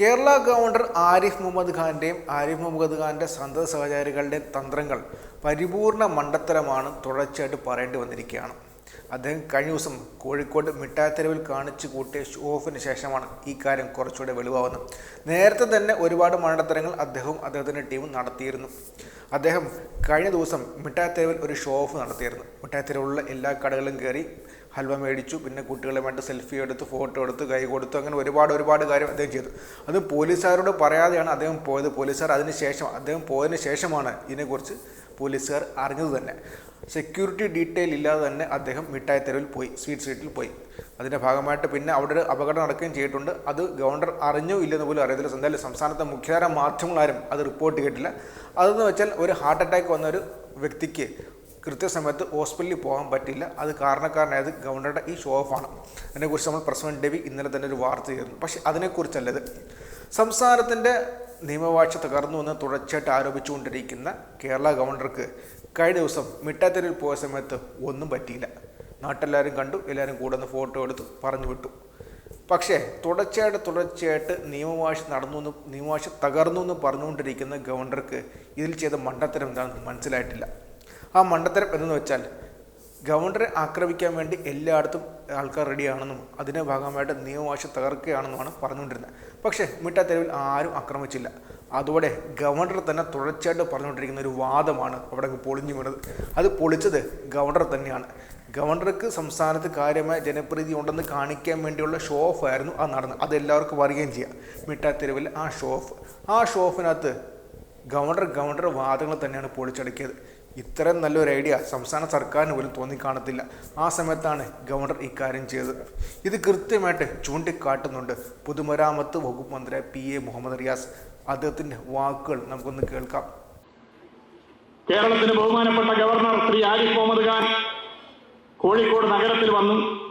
Kerala governor Arif Muhammad ഖാന്റെയും ആരിഫ് മുഹമ്മദ് ഖാന്റെ സന്തത സഹചാരികളുടെയും തന്ത്രങ്ങൾ പരിപൂർണ മണ്ടത്തരമാണ് തുടർച്ചയായിട്ട് പറയേണ്ടി വന്നിരിക്കുകയാണ്. അദ്ദേഹം കഴിഞ്ഞ ദിവസം കോഴിക്കോട് മിഠായിത്തെരുവിൽ കാണിച്ചു കൂട്ടിയ ഷോ ഓഫിന് ശേഷമാണ് ഈ കാര്യം കുറച്ചുകൂടെ വെളിവാകുന്നത്. നേരത്തെ തന്നെ ഒരുപാട് മണ്ടത്തരങ്ങൾ അദ്ദേഹവും അദ്ദേഹത്തിന്റെ ടീമും നടത്തിയിരുന്നു. അദ്ദേഹം കഴിഞ്ഞ ദിവസം മിഠായിത്തെരുവിൽ ഒരു ഷോ ഓഫ് നടത്തിയിരുന്നു. മിഠായിത്തെരുവിലുള്ള എല്ലാ കടകളിലും കയറി ഹൽവ മേടിച്ചു പിന്നെ കുട്ടികളെ വേണ്ട സെൽഫി എടുത്ത് ഫോട്ടോ എടുത്ത് കൈ കൊടുത്തു അങ്ങനെ ഒരുപാട് ഒരുപാട് കാര്യം അദ്ദേഹം ചെയ്തു. അത് പോലീസുകാരോട് പറയാതെയാണ് അദ്ദേഹം പോയത്. പോലീസുകാർ അതിന് ശേഷം അദ്ദേഹം പോയതിന് ശേഷമാണ് ഇതിനെക്കുറിച്ച് പോലീസുകാർ അറിഞ്ഞത് തന്നെ. സെക്യൂരിറ്റി ഡീറ്റെയിൽ ഇല്ലാതെ തന്നെ അദ്ദേഹം മിഠായി തെരുവിൽ പോയി സ്വീറ്റ് സ്ട്രീറ്റിൽ പോയി. അതിന്റെ ഭാഗമായിട്ട് പിന്നെ അവിടെ ഒരു അപകടം നടക്കുകയും ചെയ്തിട്ടുണ്ട്. അത് ഗവർണർ അറിഞ്ഞോ ഇല്ലെന്ന് പോലും അറിയത്തില്ല. എന്തായാലും സംസ്ഥാനത്തെ മുഖ്യധാര മാധ്യമങ്ങളാരും അത് റിപ്പോർട്ട് ചെയ്തിട്ടില്ല. അതെന്ന് വെച്ചാൽ ഒരു ഹാർട്ട് അറ്റാക്ക് വന്ന ഒരു വ്യക്തിക്ക് കൃത്യസമയത്ത് ഹോസ്പിറ്റലിൽ പോകാൻ പറ്റില്ല. അത് കാരണക്കാരനായത് ഗവർണറുടെ ഈ ഷോ ഓഫാണ് അതിനെക്കുറിച്ച് നമ്മൾ പ്രസിഡന്റ് ഡെവി ഇന്നലെ തന്നെ ഒരു വാർത്ത ചെയ്തിരുന്നു. പക്ഷേ അതിനെക്കുറിച്ചല്ലത്. സംസ്ഥാനത്തിന്റെ നിയമവാഴ്ച തകർന്നു എന്ന് തുടർച്ചയായിട്ട് ആരോപിച്ചുകൊണ്ടിരിക്കുന്ന കേരള ഗവർണർക്ക് കഴിഞ്ഞ ദിവസം മിഠാത്തെരുവിൽ പോയ സമയത്ത് ഒന്നും പറ്റിയില്ല. നാട്ടെല്ലാവരും കണ്ടു. എല്ലാവരും കൂടെ ഒന്ന് ഫോട്ടോ എടുത്തു പറഞ്ഞു വിട്ടു. പക്ഷേ തുടർച്ചയായിട്ട് തുടർച്ചയായിട്ട് നിയമവാഴ്ച നടന്നു എന്ന് നിയമവാഴ്ച തകർന്നു എന്ന് പറഞ്ഞുകൊണ്ടിരിക്കുന്ന ഗവർണർക്ക് ഇതിൽ ചെയ്ത മണ്ടത്തരം എന്താണെന്ന് മനസ്സിലായിട്ടില്ല. ആ മണ്ടത്തരം എന്തെന്ന് വെച്ചാൽ ഗവർണറെ ആക്രമിക്കാൻ വേണ്ടി എല്ലായിടത്തും ആൾക്കാർ റെഡിയാണെന്നും അതിന്റെ ഭാഗമായിട്ട് നിയമവാശ തകർക്കുകയാണെന്നുമാണ് പറഞ്ഞുകൊണ്ടിരുന്നത്. പക്ഷേ മിഠാത്തെരുവിൽ ആരും ആക്രമിച്ചില്ല. അതോടെ ഗവർണർ തന്നെ തുടർച്ചയായിട്ട് പറഞ്ഞുകൊണ്ടിരിക്കുന്ന ഒരു വാദമാണ് അവിടെ പൊളിഞ്ഞു വീണത്. അത് പൊളിച്ചത് ഗവർണർ തന്നെയാണ്. ഗവർണർക്ക് സംസ്ഥാനത്ത് കാര്യമായ ജനപ്രീതി ഉണ്ടെന്ന് കാണിക്കാൻ വേണ്ടിയുള്ള ഷോ ഓഫ് ആയിരുന്നു ആ നടന്നത്. അത് എല്ലാവർക്കും അറിയുകയും ചെയ്യാം. തെരുവിൽ ആ ഷോ ഓഫ് ആ ഷോ ഓഫിനകത്ത് ഗവർണർ ഗവർണർ വാദങ്ങൾ തന്നെയാണ് പൊളിച്ചടക്കിയത്. ഇത്രയും നല്ലൊരു ഐഡിയ സംസ്ഥാന സർക്കാരിന് പോലും തോന്നിക്കാണത്തില്ല. ആ സമയത്താണ് ഗവർണർ ഇക്കാര്യം ചെയ്തത്. ഇത് കൃത്യമായിട്ട് ചൂണ്ടിക്കാട്ടുന്നുണ്ട് പൊതുമരാമത്ത് വകുപ്പ് മന്ത്രി പി എ മുഹമ്മദ് റിയാസ്. അദ്ദേഹത്തിന്റെ വാക്കുകൾ നമുക്കൊന്ന് കേൾക്കാം. കേരളത്തിന് ബഹുമാനപ്പെട്ട ഗവർണർ ശ്രീ ആരിഫ് മുഹമ്മദ് ഖാൻ കോഴിക്കോട് നഗരത്തിൽ വന്നു.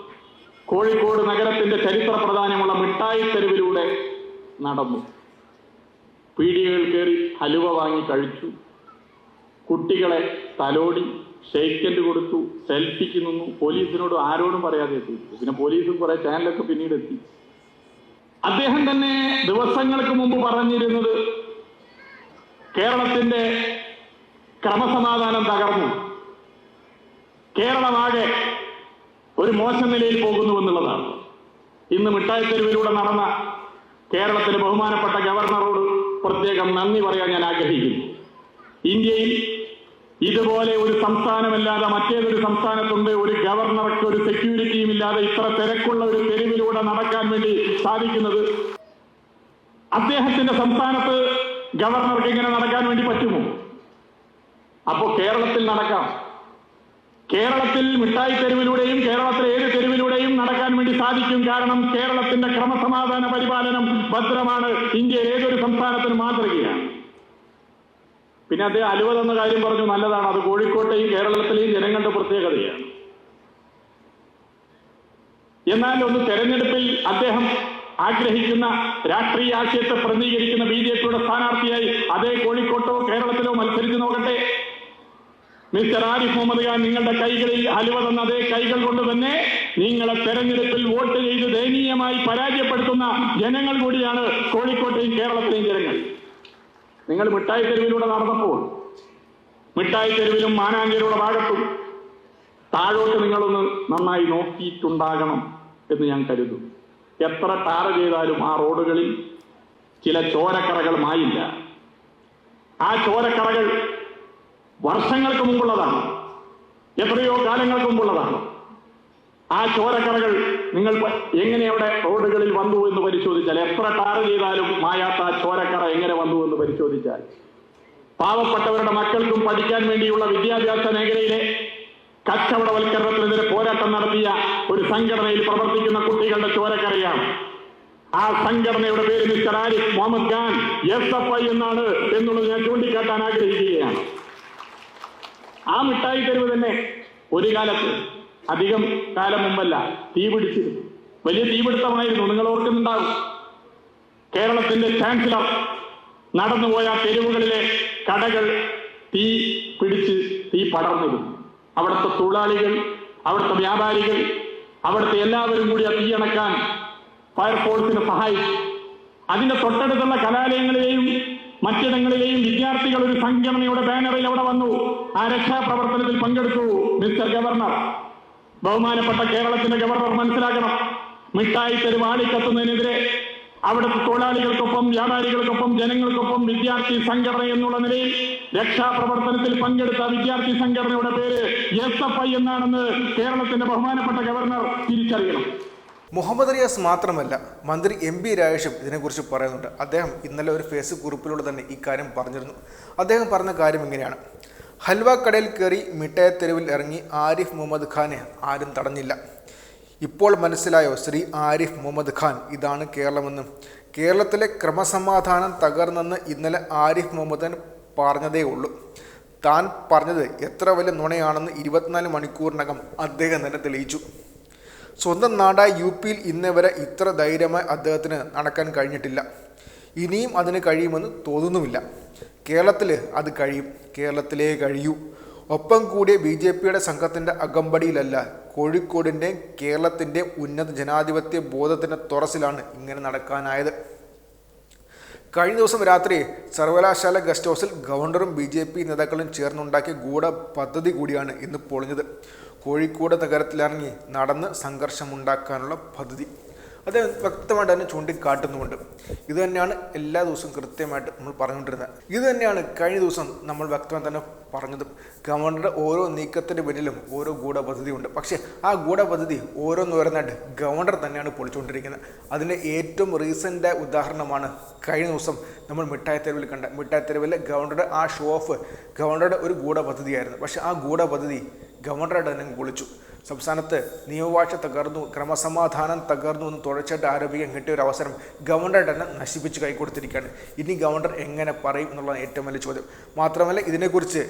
കോഴിക്കോട് നഗരത്തിന്റെ ചരിത്ര പ്രധാനമുള്ള മിഠായി തെരുവിലൂടെ നടന്നു. പീടികകൾ കയറി ഹലുവ വാങ്ങി കഴിച്ചു. കുട്ടികളെ തലോടി ഷെയ്ക്കൻഡ് കൊടുത്തു സെൽഫിക്ക് നിന്നു. പോലീസിനോട് ആരോടും പറയാതെ എത്തി. പിന്നെ പോലീസും കുറെ ചാനലൊക്കെ പിന്നീട് എത്തി. അദ്ദേഹം തന്നെ ദിവസങ്ങൾക്ക് മുമ്പ് പറഞ്ഞിരുന്നത് കേരളത്തിന്റെ ക്രമസമാധാനം തകർന്നു. കേരളമാകെ ഒരു മോശം നിലയിൽ പോകുന്നു എന്നുള്ളതാണ്. ഇന്ന് മിഠായി തെരുവിലൂടെ നടന്ന കേരളത്തിലെ ബഹുമാനപ്പെട്ട ഗവർണറോട് പ്രത്യേകം നന്ദി പറയാൻ ഞാൻ ആഗ്രഹിക്കുന്നു. ഇന്ത്യയിൽ ഇതുപോലെ ഒരു സംസ്ഥാനമല്ലാതെ മറ്റേതൊരു സംസ്ഥാനത്തുണ്ട് ഒരു ഗവർണർക്ക് ഒരു സെക്യൂരിറ്റിയും ഇല്ലാതെ ഇത്ര തിരക്കുള്ള ഒരു തെരുവിലൂടെ നടക്കാൻ വേണ്ടി സാധിക്കുന്നത് അദ്ദേഹത്തിന്റെ സംസ്ഥാനത്ത് ഗവർണർക്ക് ഇങ്ങനെ നടക്കാൻ വേണ്ടി പറ്റുമോ? അപ്പോ കേരളത്തിൽ നടക്കാം. കേരളത്തിൽ മിഠായി തെരുവിലൂടെയും കേരളത്തിലെ ഏത് തെരുവിലൂടെയും നടക്കാൻ വേണ്ടി സാധിക്കും. കാരണം കേരളത്തിന്റെ ക്രമസമാധാന പരിപാലനം ഭദ്രമാണ്. ഇന്ത്യയിൽ ഏതൊരു സംസ്ഥാനത്തിനും മാതൃകയാണ്. പിന്നെ അദ്ദേഹം അലുവ എന്ന കാര്യം പറഞ്ഞു നല്ലതാണ്. അത് കോഴിക്കോട്ടെയും കേരളത്തിലെയും ജനങ്ങളുടെ പ്രത്യേകതയാണ്. എന്നാൽ ഒന്ന് തെരഞ്ഞെടുപ്പിൽ അദ്ദേഹം ആഗ്രഹിക്കുന്ന രാഷ്ട്രീയ ആശയത്തെ പ്രതിനിധീകരിക്കുന്ന ബി ജെ പിയുടെ സ്ഥാനാർത്ഥിയായി അതേ കോഴിക്കോട്ടോ കേരളത്തിലോ മത്സരിച്ചു നോക്കട്ടെ. മിസ്റ്റർ ആരിഫ് മുഹമ്മദ് ഖാൻ നിങ്ങളുടെ കൈകളിൽ അലുവ തന്ന അതേ കൈകൾ കൊണ്ട് തന്നെ നിങ്ങളെ തെരഞ്ഞെടുപ്പിൽ വോട്ട് ചെയ്ത് ദയനീയമായി പരാജയപ്പെടുത്തുന്ന ജനങ്ങൾ കൂടിയാണ് കോഴിക്കോട്ടെയും കേരളത്തിലെയും ജനങ്ങൾ. നിങ്ങൾ മിഠായി തെരുവിലൂടെ നടന്നപ്പോൾ മിഠായി തെരുവിലും മാനാഞ്ചേരിയുടെ ഭാഗത്തും താഴോട്ട് നിങ്ങളൊന്ന് നന്നായി നോക്കിയിട്ടുണ്ടാകണം എന്ന് ഞാൻ കരുതും എത്ര ടാർ ചെയ്താലും ആ റോഡുകളിൽ ചില ചോരക്കറകൾ മായില്ല. ആ ചോരക്കറകൾ വർഷങ്ങൾക്ക് മുമ്പുള്ളതാണ്. എത്രയോ കാലങ്ങൾക്ക് മുമ്പുള്ളതാണ്. ആ ചോരക്കറകൾ നിങ്ങൾ എങ്ങനെ അവിടെ റോഡുകളിൽ വന്നു എന്ന് പരിശോധിച്ചാൽ എത്ര ടാർ ചെയ്താലും മായാത്ത ആ ചോരക്കറ എങ്ങനെ വന്നു എന്ന് പരിശോധിച്ചാൽ. പാവപ്പെട്ടവരുടെ മക്കൾക്കും പഠിക്കാൻ വേണ്ടിയുള്ള വിദ്യാഭ്യാസ മേഖലയിലെ കച്ചവടവൽക്കരണത്തിനെതിരെ പോരാട്ടം നടത്തിയ ഒരു സംഘടനയിൽ പ്രവർത്തിക്കുന്ന കുട്ടികളുടെ ചോരക്കറയാണ് ആ സംഘടനയുടെ പേര് mister Arif Muhammad Khan S F I എന്നാണ് എന്നുള്ളത് ഞാൻ ചൂണ്ടിക്കാട്ടാൻ ആഗ്രഹിക്കുകയാണ്. ആ മിഠായി തെരുവ് തന്നെ ഒരു കാലത്ത് അധികം കാലം മുമ്പല്ല. തീ പിടിച്ചിരുന്നു വലിയ തീപിടുത്തമായിരുന്നു നിങ്ങൾ ഓർക്കുന്നുണ്ടാകും. കേരളത്തിന്റെ ചാൻസലർ നടന്നുപോയ തെരുവുകളിലെ കടകൾ തീ പിടിച്ച് തീ പടർന്നിരുന്നു അവിടുത്തെ തൊഴിലാളികൾ അവിടുത്തെ വ്യാപാരികൾ അവിടുത്തെ എല്ലാവരും കൂടി ആ തീയണക്കാൻ ഫയർഫോഴ്സിനെ സഹായിച്ചു. അതിന്റെ തൊട്ടടുത്തുള്ള കലാലയങ്ങളിലെയും മറ്റിടങ്ങളിലെയും വിദ്യാർത്ഥികൾ ഒരു സംഘടനയുടെ ബാനറിൽ അവിടെ വന്നു. ആ രക്ഷാപ്രവർത്തനത്തിൽ പങ്കെടുത്തു മിസ്റ്റർ ഗവർണർ. ബഹുമാനപ്പെട്ട കേരളത്തിന്റെ ഗവർണർ മനസ്സിലാക്കണം. മിഠായി തെരുവ് ആളിക്കത്തുന്നതിനെതിരെ അവിടുത്തെ തൊഴിലാളികൾക്കൊപ്പം വ്യാപാരികൾക്കൊപ്പം ജനങ്ങൾക്കൊപ്പം വിദ്യാർത്ഥി സംഘടന എന്നുള്ള നിലയിൽ രക്ഷാപ്രവർത്തനത്തിൽ പങ്കെടുത്ത വിദ്യാർത്ഥി സംഘടനയുടെ പേര് എസ് എഫ് ഐ എന്നാണെന്ന് കേരളത്തിന്റെ ബഹുമാനപ്പെട്ട ഗവർണർ തിരിച്ചറിയണം. മുഹമ്മദ് റിയാസ് മാത്രമല്ല മന്ത്രി എം പി രാജേഷും ഇതിനെക്കുറിച്ച് പറയുന്നുണ്ട്. അദ്ദേഹം ഇന്നലെ ഒരു ഫേസ്ബുക്ക് ഗ്രൂപ്പിലൂടെ തന്നെ ഇക്കാര്യം പറഞ്ഞിരുന്നു. അദ്ദേഹം പറഞ്ഞ കാര്യം ഇങ്ങനെയാണ്. ഹൽവ കടയിൽ കയറി മിഠായി തെരുവിൽ ഇറങ്ങി ആരിഫ് മുഹമ്മദ് ഖാനെ ആരും തടഞ്ഞില്ല. ഇപ്പോൾ മനസ്സിലായോ ശ്രീ ആരിഫ് മുഹമ്മദ് ഖാൻ ഇതാണ് കേരളമെന്നും കേരളത്തിലെ ക്രമസമാധാനം തകർന്നെന്ന് ഇന്നലെ ആരിഫ് മുഹമ്മദൻ പറഞ്ഞതേ ഉള്ളൂ. താൻ പറഞ്ഞത് എത്ര വലിയ നുണയാണെന്ന് ഇരുപത്തിനാല് മണിക്കൂറിനകം അദ്ദേഹം തന്നെ തെളിയിച്ചു. സ്വന്തം നാടായ യു പിയിൽ ഇന്നേ വരെ ഇത്ര ധൈര്യമായി അദ്ദേഹത്തിന് നടക്കാൻ കഴിഞ്ഞിട്ടില്ല. ഇനിയും അതിന് കഴിയുമെന്ന് തോന്നുന്നുമില്ല. കേരളത്തിൽ അത് കഴിയും. കേരളത്തിലേ കഴിയൂ. ഒപ്പം കൂടിയ ബി ജെ പിയുടെ സംഘത്തിന്റെ അകമ്പടിയിലല്ല കോഴിക്കോടിന്റെയും കേരളത്തിന്റെ ഉന്നത ജനാധിപത്യ ബോധത്തിന്റെ തുറസിലാണ് ഇങ്ങനെ നടക്കാനായത്. കഴിഞ്ഞ ദിവസം രാത്രി സർവകലാശാല ഗസ്റ്റ് ഹൗസിൽ ഗവർണറും ബി ജെ പി നേതാക്കളും ചേർന്നുണ്ടാക്കിയ ഗൂഢ പദ്ധതി കൂടിയാണ് ഇന്ന് പൊളിഞ്ഞത്. കോഴിക്കോട് നഗരത്തിലിറങ്ങി നടന്ന് സംഘർഷമുണ്ടാക്കാനുള്ള പദ്ധതി. അത് വ്യക്തമായിട്ട് തന്നെ ചൂണ്ടിക്കാട്ടുന്നുമുണ്ട്. ഇത് തന്നെയാണ് എല്ലാ ദിവസവും കൃത്യമായിട്ട് നമ്മൾ പറഞ്ഞുകൊണ്ടിരുന്നത്. ഇത് തന്നെയാണ് കഴിഞ്ഞ ദിവസം നമ്മൾ വ്യക്തമായി തന്നെ പറഞ്ഞത്. ഗവർണറുടെ ഓരോ നീക്കത്തിന്റെ പിന്നിലും ഓരോ ഗൂഢപദ്ധതിയുണ്ട് പക്ഷേ ആ ഗൂഢപദ്ധതി ഓരോന്നോരോന്നായിട്ട് ഗവർണർ തന്നെയാണ് പൊളിച്ചുകൊണ്ടിരിക്കുന്നത്. അതിന്റെ ഏറ്റവും റീസെന്റ് ഉദാഹരണമാണ് കഴിഞ്ഞ ദിവസം നമ്മൾ മിഠായി തെരുവിൽ കണ്ട. മിഠായി തെരുവിലെ ഗവർണറുടെ ആ ഷോ ഓഫ് ഗവർണറുടെ ഒരു ഗൂഢപദ്ധതിയായിരുന്നു. പക്ഷേ ആ ഗൂഢപദ്ധതി ഗവർണറുടെ തന്നെ പൊളിച്ചു. സംസ്ഥാനത്ത് നിയമവാഴ്ച തകർന്നു ക്രമസമാധാനം തകർന്നു എന്ന് തുടർച്ചയായിട്ട് ആരോപിക്കാൻ കിട്ടിയ ഒരു അവസരം ഗവർണർ തന്നെ നശിപ്പിച്ച് കൈക്കൊടുത്തിരിക്കുകയാണ് ഇനി ഗവർണർ എങ്ങനെ പറയും എന്നുള്ളതാണ് ഏറ്റവും വലിയ ചോദ്യം. മാത്രമല്ല ഇതിനെക്കുറിച്ച്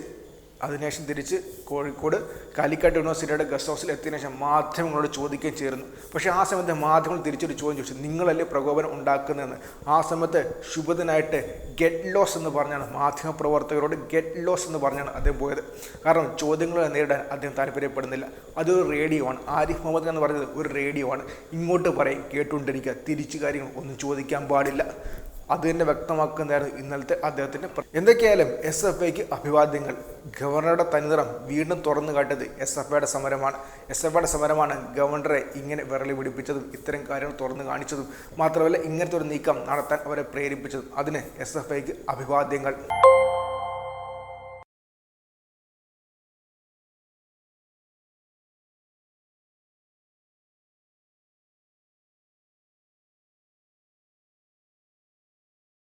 അതിനുശേഷം തിരിച്ച് കോഴിക്കോട് കാലിക്കറ്റ് യൂണിവേഴ്സിറ്റിയുടെ ഗസ്റ്റ് ഹൗസിൽ എത്തിയതിനു ശേഷം മാധ്യമങ്ങളോട് ചോദിക്കുകയും ചേർന്നു പക്ഷേ ആ സമയത്ത് മാധ്യമങ്ങൾ തിരിച്ചൊരു ചോദ്യം ചോദിച്ചു. നിങ്ങളല്ലേ പ്രകോപനം ഉണ്ടാക്കുന്നതെന്ന്. ആ സമയത്ത് ശുഭദിനായിട്ട് ഗെറ്റ് ലോസ് എന്ന് പറഞ്ഞാണ് മാധ്യമപ്രവർത്തകരോട് ഗെറ്റ് ലോസ് എന്ന് പറഞ്ഞാണ് അദ്ദേഹം പോയത്. കാരണം ചോദ്യങ്ങൾ നേരിടാൻ അദ്ദേഹം താല്പര്യപ്പെടുന്നില്ല. അതൊരു റേഡിയോ ആണ്. ആരിഫ് മുഹമ്മദ് എന്ന് പറഞ്ഞത് ഒരു റേഡിയോ ആണ്. ഇങ്ങോട്ട് പറയും കേട്ടുകൊണ്ടിരിക്കുക. തിരിച്ചു കാര്യങ്ങൾ ഒന്നും ചോദിക്കാൻ പാടില്ല. അത് തന്നെ വ്യക്തമാക്കുന്നതായിരുന്നു ഇന്നലത്തെ അദ്ദേഹത്തിന്റെ എന്തൊക്കെയായാലും എസ് എഫ് ഐക്ക് അഭിവാദ്യങ്ങൾ. ഗവർണറുടെ തനിനിറം വീണ്ടും തുറന്നു കാട്ടിയത് എസ് എഫ് ഐയുടെ സമരമാണ്. എസ് എഫ് ഐയുടെ സമരമാണ് ഗവർണറെ ഇങ്ങനെ വിരളി പിടിപ്പിച്ചതും ഇത്തരം കാര്യങ്ങൾ തുറന്നു കാണിച്ചതും മാത്രമല്ല ഇങ്ങനത്തെ ഒരു നീക്കം നടത്താൻ അവരെ പ്രേരിപ്പിച്ചതും. അതിന് എസ് എഫ് ഐക്ക് അഭിവാദ്യങ്ങൾ.